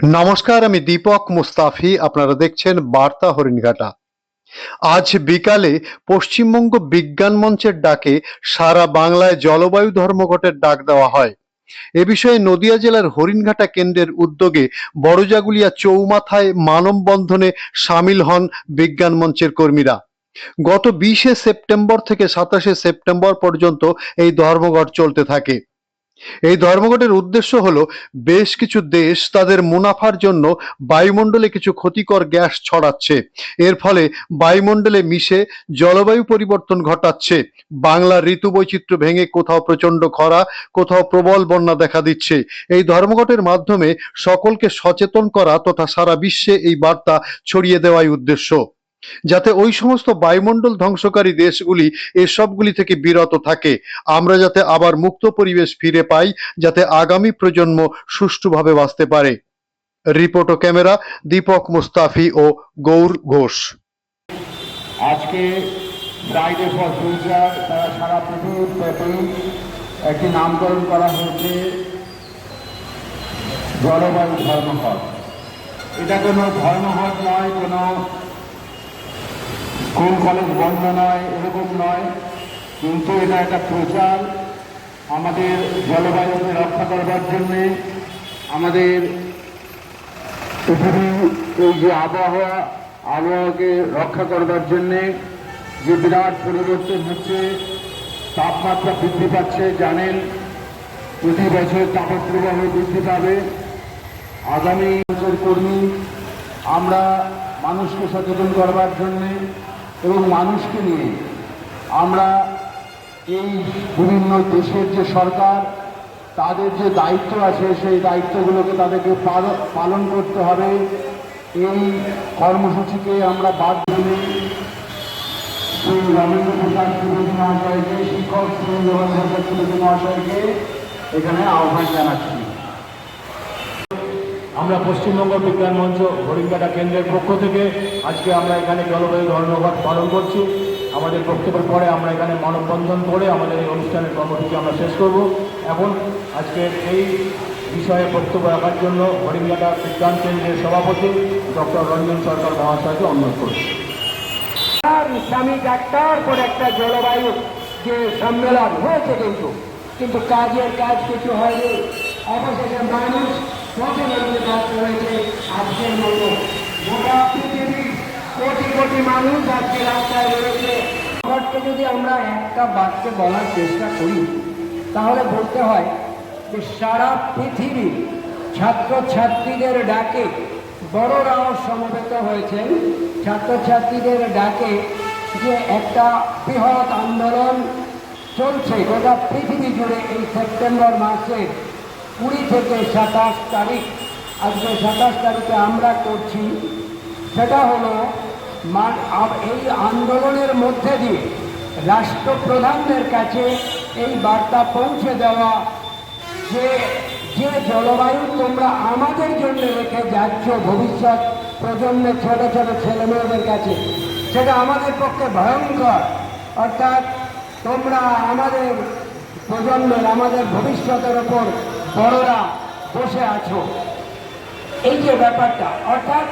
নমস্কার, আমি দীপক মুস্তাফি, আপনারা দেখছেন বার্তা হরিণঘাটা। আজ বিকালে পশ্চিমবঙ্গ বিজ্ঞান মঞ্চের ডাকে সারা বাংলায় জলবায়ু ধর্মঘটের ডাক দেওয়া হয়। এ বিষয়ে নদিয়া জেলার হরিণঘাটা কেন্দ্রের উদ্যোগে বড়জাগুলিয়া চৌমাথায় মানববন্ধনে সামিল হন বিজ্ঞান মঞ্চের কর্মীরা। গত বিশে সেপ্টেম্বর থেকে সাতাশে সেপ্টেম্বর পর্যন্ত এই ধর্মঘট চলতে থাকে। এই ধর্মঘটের উদ্দেশ্য হলো, বেশ কিছু দেশ তাদের মুনাফার জন্য বায়ুমণ্ডলে কিছু ক্ষতিকর গ্যাস ছড়াচ্ছে। এর ফলে বায়ুমণ্ডলে মিশে জলবায়ু পরিবর্তন ঘটাচ্ছে। বাংলার ঋতু বৈচিত্র্য ভেঙে কোথাও প্রচণ্ড খরা, কোথাও প্রবল বন্যা দেখা দিচ্ছে। এই ধর্মঘটের মাধ্যমে সকলকে সচেতন করা তথা সারা বিশ্বে এই বার্তা ছড়িয়ে দেওয়াই উদ্দেশ্য। যাতে ওই সমস্ত বায়ুমণ্ডল ধ্বংসকারী দেশগুলি এসবগুলি থেকে বিরত থাকে। আমরা যাতে আবার মুক্ত পরিবেশ ফিরে পাই, যাতে আগামী প্রজন্ম সুষ্ঠুভাবে বাঁচতে পারে। রিপোর্ট ও ক্যামেরা দীপক মুস্তাফি ও গৌর ঘোষ। আজকে ফ্রাইডে ফর ফিউচার তারা সারা পৃথিবীর ব্যাপী একটি নামকরণ করা হয়েছে জলবায়ু ধর্মঘট। এটা কোনো ধর্মঘট নয়, কোনো স্কুল, কলেজ বন্ধ নয়, এরকম নয়। কিন্তু এটা একটা প্রচার। আমাদের জলবায়ুকে রক্ষা করবার জন্যে আমাদের পৃথিবী এই যে আবহাওয়া, আবহাওয়াকে রক্ষা করবার জন্যে যে বিরাট পরিবর্তন হচ্ছে, তাপমাত্রা বৃদ্ধি পাচ্ছে, জানেন, প্রতি বছর তাপপ্রবাহ বৃদ্ধি পাবে। আগামী বছর কর্মী আমরা মানুষকে সচেতন করবার জন্যে এবং মানুষকে নিয়ে আমরা এই বিভিন্ন দেশের যে সরকার, তাদের যে দায়িত্ব আছে, সেই দায়িত্বগুলোকে তাদেরকে পাল- পালন করতে হবে। এই কর্মসূচিকে আমরা বাদ দিলে শ্রী রবীন্দ্র প্রসাদ ত্রিবেদী মহাশয়কে, শিক্ষক শ্রী রবীন্দ্র প্রসাদ ত্রিবেদী মহাশয়কে এখানে আহ্বান জানাচ্ছি। আমরা পশ্চিমবঙ্গ বিজ্ঞান মঞ্চ হরিঙ্গাটা কেন্দ্রের পক্ষ থেকে আজকে আমরা এখানে জলবায়ু ধর্মঘট পালন করছি। আমাদের বক্তব্যের পরে আমরা এখানে মানববন্ধন করে আমাদের এই অনুষ্ঠানের কর্মসূচি আমরা শেষ করব। এখন আজকে এই বিষয়ে বক্তব্য রাখার জন্য হরিণঘাটা বিজ্ঞান কেন্দ্রের সভাপতি ডক্টর রঞ্জন সরকার মহাশয়কে অনুরোধ করছি। ইসলামিক একটার পর একটা জলবায়ু যে সম্মেলন হয়েছে কিন্তু কিন্তু কাজের কাজ কিছু হয়নি। অবশেষে মানুষ আজকের মতো গোটা পৃথিবীর কোটি কোটি মানুষ আজকে রাস্তায় রয়েছে ঘরকে যদি আমরা একটা বাক্যে বলার চেষ্টা করি তাহলে বলতে হয় যে সারা পৃথিবী ছাত্রছাত্রীদের ডাকে বড়রাও সমবেত হয়েছেন ছাত্রছাত্রীদের ডাকে যে একটা বৃহৎ আন্দোলন চলছে। গোটা পৃথিবী জুড়ে এই সেপ্টেম্বর মাসে কুড়ি থেকে সাতাশ তারিখ, আজকে সাতাশ তারিখে আমরা করছি। সেটা হলো এই আন্দোলনের মধ্যে দিয়ে রাষ্ট্রপ্রধানদের কাছে এই বার্তা পৌঁছে দেওয়া যে যে জলবায়ু তোমরা আমাদের জন্য রেখে যাচ্ছ ভবিষ্যৎ প্রজন্মের ছোট ছোট ছেলেমেয়েদের কাছে, সেটা আমাদের পক্ষে ভয়ঙ্কর। অর্থাৎ তোমরা আমাদের প্রজন্মের, আমাদের ভবিষ্যতের ওপর বড়রা বসে আছো। এই যে ব্যাপারটা, অর্থাৎ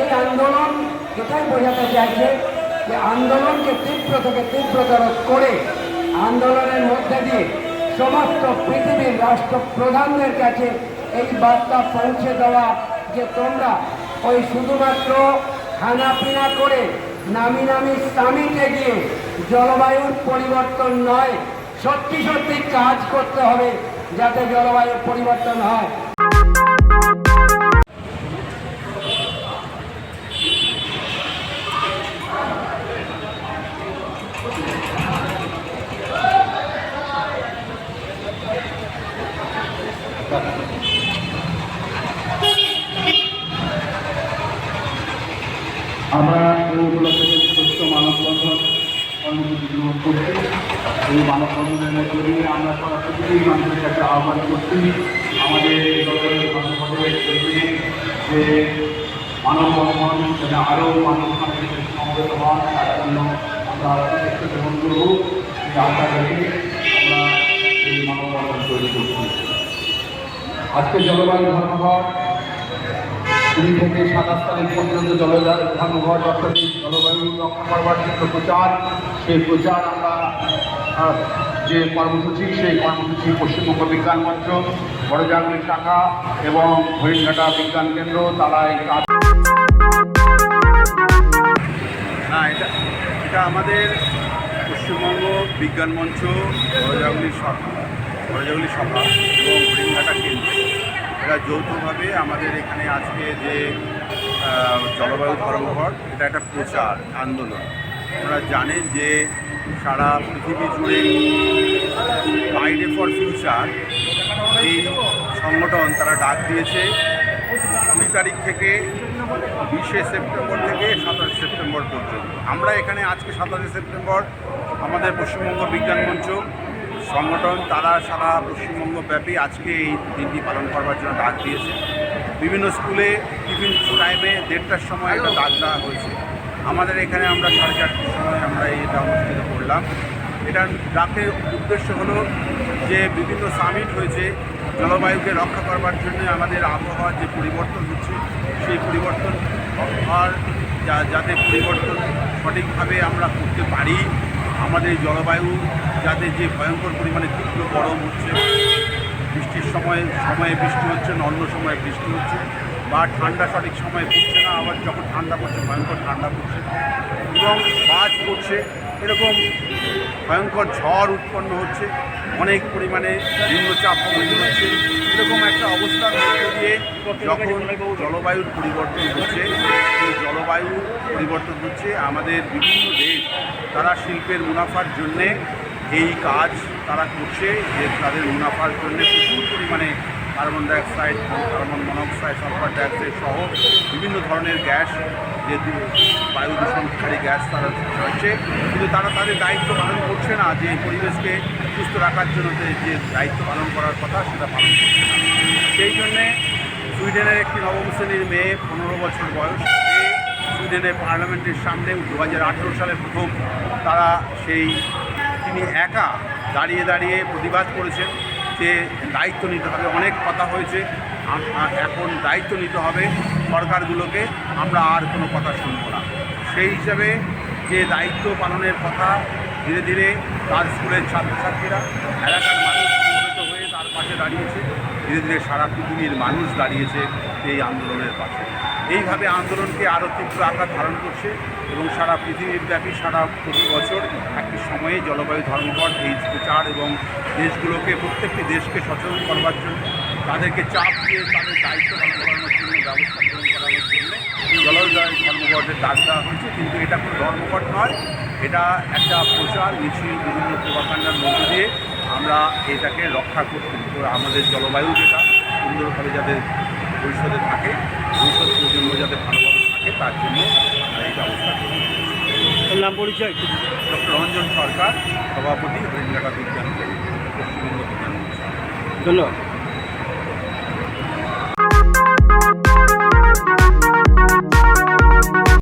এই আন্দোলন এটাই বোঝাতে চাইছে যে আন্দোলনকে তীব্র থেকে তীব্রতর করে আন্দোলনের মধ্যে দিয়ে সমস্ত পৃথিবীর রাষ্ট্রপ্রধানদের কাছে এই বার্তা পৌঁছে দেওয়া যে তোমরা ওই শুধুমাত্র খানাপিনা করে নামি নামি সামিটে গিয়ে জলবায়ুর পরিবর্তন নয় সত্যি সত্যি কাজ করতে হবে যাতে জলবায়ুর পরিবর্তন হয়। আমরা এই উপলক্ষে সুস্থ মানববন্ধন কর্মসূচি গ্রহণ করছি। এই মানববন্ধনের মধ্যে দিয়ে আমরা সারা পৃথিবীর মানুষের কাছে আহ্বান করছি। আমাদের যে মানববন্ধন সেটা আরও কাছে সমবেত হন তার জন্য আমরা গ্রহণ করব। এই আশা রেখে আমরা এই মানববন্ধন তৈরি করছি। আজকে জলবায়ু ধর্মঘট কুড়ি থেকে সাতাশ তারিখ পর্যন্ত ধর্মঘট অর্থাৎ জলবায়ু রক্ষা করবার জন্য প্রচার, সেই প্রচার আমরা যে কর্মসূচি, সেই কর্মসূচি পশ্চিমবঙ্গ বিজ্ঞান মঞ্চ বড়জাগলি শাখা এবং হরিণঘাটা বিজ্ঞান কেন্দ্র, তারা এই কাজ না, এটা এটা আমাদের পশ্চিমবঙ্গ বিজ্ঞান মঞ্চ বড়জাগুলি সভা বড়জাগুলি সভা এবং হরিণঘাটা এরা যৌথভাবে আমাদের এখানে আজকে যে জলবায়ু ধর্মঘট, এটা একটা প্রচার, আন্দোলন। আপনারা জানেন যে সারা পৃথিবী জুড়ে বাইরে ফর ফিউচার এই সংগঠন তারা ডাক দিয়েছে, কুড়ি তারিখ থেকে বিশে সেপ্টেম্বর থেকে সাতাশে সেপ্টেম্বর পর্যন্ত। আমরা এখানে আজকে সাতাশে সেপ্টেম্বর আমাদের পশ্চিমবঙ্গ বিজ্ঞান মঞ্চ সংগঠন, তারা সারা পশ্চিমবঙ্গ ব্যাপী আজকে এই দিনটি পালন করবার জন্য ডাক দিয়েছে। বিভিন্ন স্কুলে, টিফিন টাইমে দেড়টার সময় এটা ডাক দেওয়া হয়েছে। আমাদের এখানে আমরা সাড়ে চারটার সময় আমরা এটা অনুষ্ঠিত করলাম। এটার ডাকের উদ্দেশ্য হলো যে বিভিন্ন সামিট হয়েছে, জলবায়ুকে রক্ষা করবার জন্য আমাদের আবহাওয়ার যে পরিবর্তন হচ্ছে, সেই পরিবর্তন যা- যাতে পরিবর্তন সঠিকভাবে আমরা করতে পারি আমাদের জলবায়ু যাতে যে ভয়ঙ্কর পরিমাণে তীব্র গরম হচ্ছে, বৃষ্টির সময়, সময়ে বৃষ্টি হচ্ছে না, অন্য সময়ে বৃষ্টি হচ্ছে, বা ঠান্ডা সঠিক সময়ে পড়ছে না, আবার যখন ঠান্ডা পড়ছে, ভয়ঙ্কর ঠান্ডা পড়ছে, এবং বাজ পড়ছে এরকম ভয়ঙ্কর ঝড় উৎপন্ন হচ্ছে। অনেক পরিমাণে নিম্নচাপ তৈরি হচ্ছে এরকম একটা অবস্থার মধ্যে দিয়ে যখন জলবায়ুর পরিবর্তন হচ্ছে, সেই জলবায়ু পরিবর্তন হচ্ছে আমাদের বিভিন্ন দেশ। তারা শিল্পের মুনাফার জন্যে এই কাজ তারা করছে যে তাদের মুনাফার জন্য প্রচুর পরিমাণে carbon dioxide, carbon monoxide, sulphur dioxide সহ বিভিন্ন ধরনের গ্যাস যে বায়ু দূষণকারী গ্যাস তারা ছাড়ছে কিন্তু তারা তাদের দায়িত্ব পালন করছে না যে পরিবেশকে সুস্থ রাখার জন্য যে দায়িত্ব পালন করার কথা সেটা পালন করছে না। সেই জন্যে সুইডেনের একটি নবম শ্রেণির মেয়ে, পনেরো বছর বয়স সুইডেনের পার্লামেন্টের সামনে দু সালে প্রথম তারা সেই তিনি একা দাঁড়িয়ে দাঁড়িয়ে প্রতিবাদ করেছেন যে দায়িত্ব নিতে হবে। অনেক কথা হয়েছে এখন দায়িত্ব নিতে হবে সরকারগুলোকে। আমরা আর কোনো কথা শুনব না। সেই হিসাবে যে দায়িত্ব পালনের কথা ধীরে ধীরে তার স্কুলের ছাত্রছাত্রীরা, এলাকার মানুষ পাশে দাঁড়িয়েছে। ধীরে ধীরে সারা পৃথিবীর মানুষ দাঁড়িয়েছে এই আন্দোলনের পাশে। এইভাবে আন্দোলনকে আরও তীব্র আকার ধারণ করছে এবং সারা পৃথিবীর ব্যাপী সারা প্রতি বছর একটি সময়ে জলবায়ু ধর্মঘট, এই প্রচার এবং দেশগুলোকে, প্রত্যেকটি দেশকে সচেতন করবার জন্য, তাদেরকে চাপ দিয়ে তাদের দায়িত্ব পালন করানোর জন্য ব্যবস্থা গ্রহণ করানোর জন্য জলবায়ু ধর্মঘটের ডাক দেওয়া হয়েছে। কিন্তু এটা কোনো ধর্মঘট নয়। এটা একটা প্রচার, মিছিল, বিভিন্ন প্রভাকাণ্ডার মধ্যে দিয়ে আমরা এটাকে রক্ষা করতে আমাদের জলবায়ু যেটা সুন্দরভাবে যাতে ভবিষ্যতে থাকে ভবিষ্যৎ প্রজন্ম যাতে ভালোভাবে থাকে তার জন্য আমরা এই ব্যবস্থা করি নাম পরিচয়? ডক্টর রঞ্জন সরকার সভাপতি হরিণঘাটা বিজ্ঞান পশ্চিমবঙ্গ বিজ্ঞান ধন্যবাদ।